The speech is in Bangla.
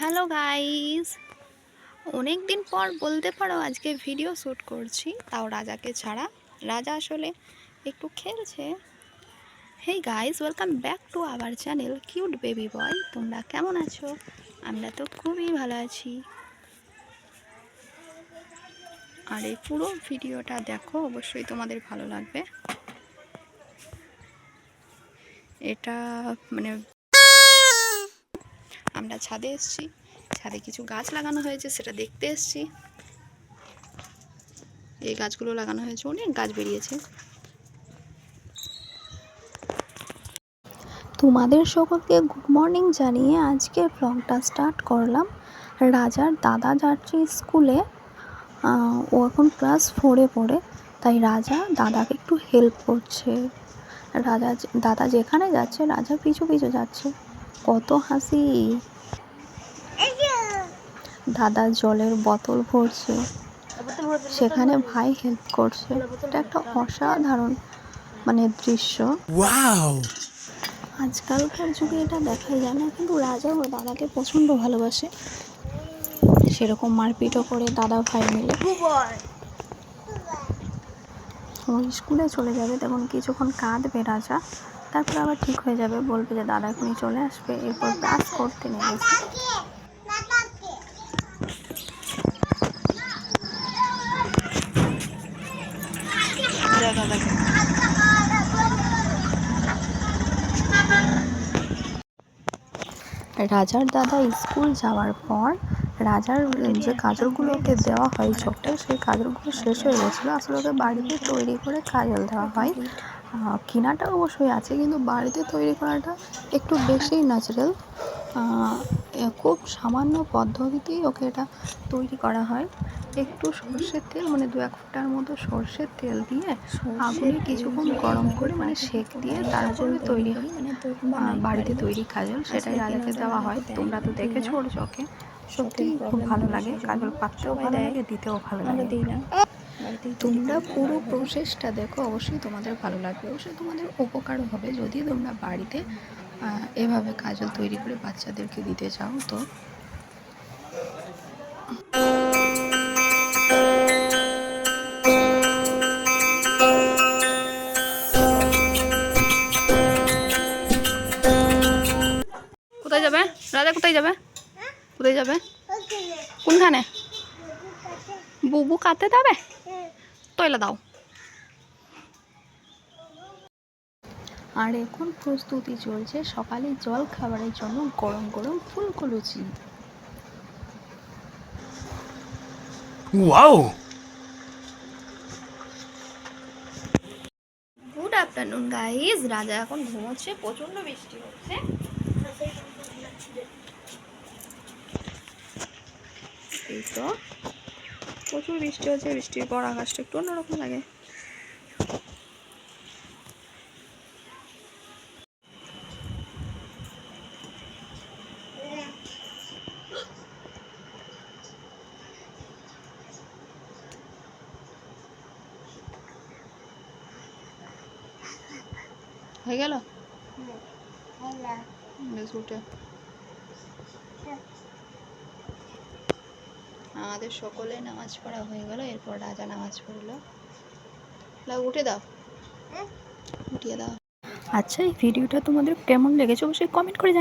হ্যালো গাইস অনেক দিন পর বলতে পারো আজকে ভিডিও শ্যুট করছি, তাও রাজাকে ছাড়া। রাজা আসলে একটু খেলছে। Hey guys welcome back to our channel cute baby boy তোমরা কেমন আছো? আমরা তো খুবই ভালো আছি। আর এই পুরো ভিডিওটা দেখো, অবশ্যই তোমাদের ভালো লাগবে। এটা মানে আমরা ছাদে এসছি। ছাদে কিছু গাছ লাগানো হয়েছে, সেটা দেখতে এসছি। এই গাছগুলো লাগানো হয়েছে, অনেক গাছ বেরিয়েছে। তোমাদের সকলকে গুড মর্নিং জানিয়ে আজকের ব্লগটা স্টার্ট করলাম। রাজার দাদা যাচ্ছে স্কুলে ও এখন ক্লাস ফোরে পড়ে, তাই রাজা দাদাকে একটু হেল্প করছে। রাজা দাদা যেখানে যাচ্ছে, রাজা পিছু পিছু যাচ্ছে। কত হাসি। দাদা জলের বোতল ভরছে। সেখানে ভাই হেল্প করছে। এটা একটা অসাধারণ মানে দৃশ্য। আজকালকার যুগে এটা দেখাই যায় না কিন্তু রাজা ওর দাদাকে প্রচণ্ড ভালোবাসে। সেরকম মারপিটও করে দাদা ভাই মিলে। ও স্কুলে চলে যাবে তখন কিছুক্ষণ কাঁদবে রাজা। তারপর আবার ঠিক হয়ে যাবে বলবে যে দাদা এখনই চলে আসবে। এরপর ব্রাশ করতে নিয়ে রাজার দাদা স্কুল যাওয়ার পর রাজার যে কাজলগুলো ওকে দেওয়া হয় চোখে সেই কাজলগুলো শেষ হয়ে গেছিল। আসলে ওকে বাড়িতে তৈরি করে কাজল দেওয়া হয়। কেনাটা অবশ্যই আছে, কিন্তু বাড়িতে তৈরি করাটা একটু বেশি ন্যাচারাল খুব সামান্য পদ্ধতিতেই ওকে এটা তৈরি করা হয়। একটু সর্ষের তেল মানে দু এক ফোঁটার মতো সর্ষের তেল দিয়ে আগুনে কিছুক্ষণ গরম করে মানে সেক দিয়ে তারপরে তৈরি হয় আহ, বাড়িতে তৈরি কাজল সেটাই রাজাকে দেওয়া হয়। তোমরা তো দেখেছ ওর চোখে সত্যি খুব ভালো লাগে। কাজল পাততেও ভালো লাগে দিতেও ভালো লাগে। তোমরা পুরো প্রসেসটা দেখো অবশ্যই তোমাদের ভালো লাগবে। অবশ্যই তোমাদের উপকারও হবে যদি তোমরা বাড়িতে এভাবে কাজল তৈরি করে বাচ্চাদেরকে দিতে চাও তো। রাজা কোথায় যাবে? কোথায় যাবে? কোনখানে? বুবু কাতে যাবে? তৈলা দাও। আর এখন প্রস্তুতি চলছে সকালে জল খাবারের জন্য গরম গরম ফুলকো লুচি Wow! Good afternoon guys Raja এখন ঘুমোচ্ছে প্রচণ্ড বৃষ্টি হচ্ছে। তো প্রচুর বৃষ্টি হচ্ছে বৃষ্টির পর আকাশটা একটু অন্যরকম লাগে। হয়ে গেল। বেশ উঠে। আমাদের সকলে নামাজ পড়া হয়ে গেল এরপর রাজা নামাজ পড়ল। লাও উঠে দাও। উঠিয়ে দাও। আচ্ছা এই ভিডিওটা তোমাদের কেমন লেগেছে অবশ্যই কমেন্ট করে জানাও।